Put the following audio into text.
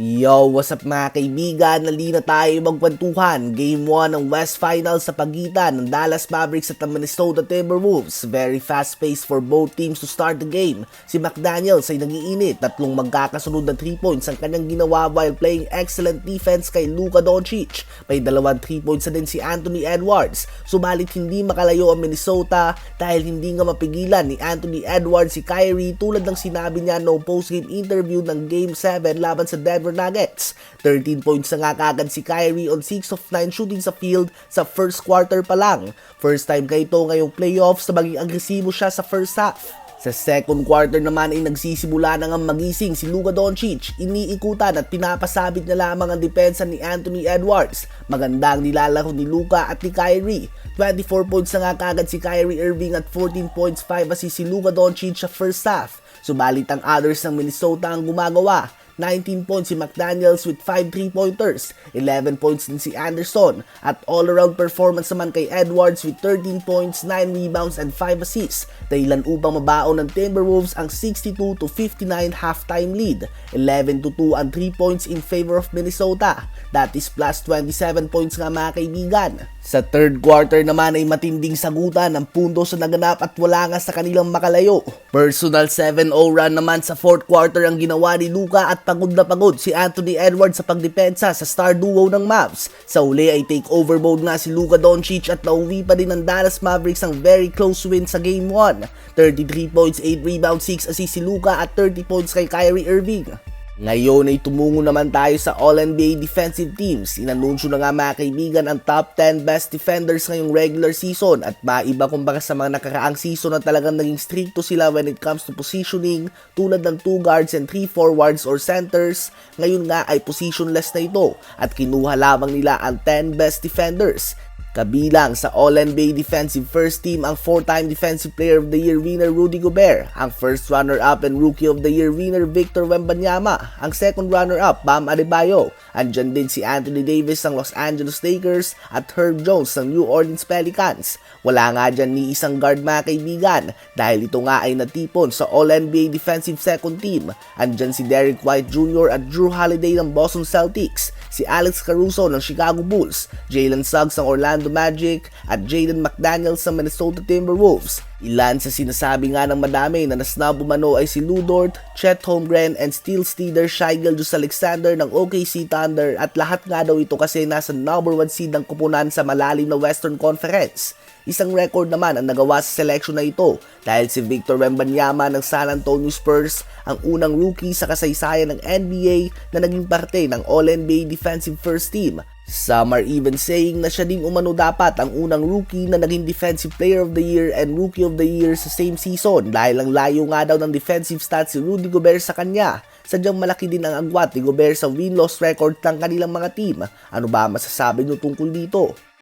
Yo, what's up mga kaibigan? Nali na tayo magkwentuhan. Game 1 ng West Finals sa pagitan ng Dallas Mavericks at ng Minnesota Timberwolves. Very fast pace for both teams to start the game. Si McDaniels ay nagiinit. Tatlong magkakasunod na 3 points ang kanyang ginawa while playing excellent defense kay Luka Doncic. May dalawang 3 points na din si Anthony Edwards. Subalit hindi makalayo ang Minnesota dahil hindi nga mapigilan ni Anthony Edwards si Kyrie tulad ng sinabi niya no post-game interview ng Game 7 laban sa Denver Nuggets. 13 points na nga kagad si Kyrie on 6 of 9 shooting sa field sa first quarter pa lang. First time kay ito ngayong playoffs na maging agresibo siya sa first half. Sa second quarter naman ay nagsisimula na nga magising si Luka Doncic. Iniikutan at pinapasabit na lamang ang depensa ni Anthony Edwards. Magandang nilalaro ni Luka at ni Kyrie. 24 points na nga kagad si Kyrie Irving at 14 points 5 assist si Luka Doncic sa first half. Subalit ang others ng Minnesota ang gumagawa. 19 points si McDaniels with 5 3-pointers, 11 points din si Anderson, at all-around performance naman kay Edwards with 13 points, 9 rebounds, and 5 assists, dahilan upang mabaon ng Timberwolves ang 62 to 59 halftime lead, 11 to 2 ang 3 points in favor of Minnesota, that is plus 27 points nga mga kaibigan. Sa third quarter naman ay matinding sagutan ng puntos na naganap at wala nga sa kanilang makalayo. Personal 7-0 run naman sa fourth quarter ang ginawa ni Luka at pagod na pagod si Anthony Edwards sa pagdepensa sa star duo ng Mavs. Sa uli ay take over mode nga si Luka Doncic at nauwi pa din ng Dallas Mavericks ang very close win sa Game 1. 33 points, 8 rebounds, 6 assists si Luka at 30 points kay Kyrie Irving. Ngayon ay tumungo naman tayo sa All-NBA defensive teams. Inanunsyo na nga mga kaibigan ang top 10 best defenders ngayong regular season at maiba kumpara sa mga nakaraang season na talagang naging stricto sila when it comes to positioning tulad ng 2 guards and 3 forwards or centers. Ngayon nga ay positionless na ito at kinuha lamang nila ang 10 best defenders. Kabilang sa All-NBA Defensive First Team ang 4-time Defensive Player of the Year winner Rudy Gobert, ang first runner-up and Rookie of the Year winner Victor Wembanyama, ang second runner-up Bam Adebayo, andyan din si Anthony Davis ng Los Angeles Lakers at Herb Jones ng New Orleans Pelicans. Wala nga dyan ni isang guard mga kaibigan dahil ito nga ay natipon sa All-NBA Defensive Second Team. Andyan si Derek White Jr. at Drew Holiday ng Boston Celtics, si Alex Caruso ng Chicago Bulls, Jalen Suggs ng Orlando Magic at Jaden McDaniels ng Minnesota Timberwolves. Ilan sa sinasabi nga ng madami na nasnab umano ay si Lou Dort, Chet Holmgren, and Steel Steeder Shai Gilgeous Alexander ng OKC Thunder at lahat nga daw ito kasi nasa number 1 seed ng kupunan sa malalim na Western Conference. Isang record naman ang nagawa sa selection na ito dahil si Victor Wembanyama ng San Antonio Spurs ang unang rookie sa kasaysayan ng NBA na naging parte ng All-NBA Defensive First Team Some are even saying na siya din umano dapat ang unang rookie na naging Defensive Player of the Year and Rookie of the Year sa same season dahil ang layo nga daw ng defensive stats si Rudy Gobert sa kanya. Sadyang malaki din ang agwat ni Gobert sa win-loss record ng kanilang mga team. Ano ba masasabi nyo tungkol dito?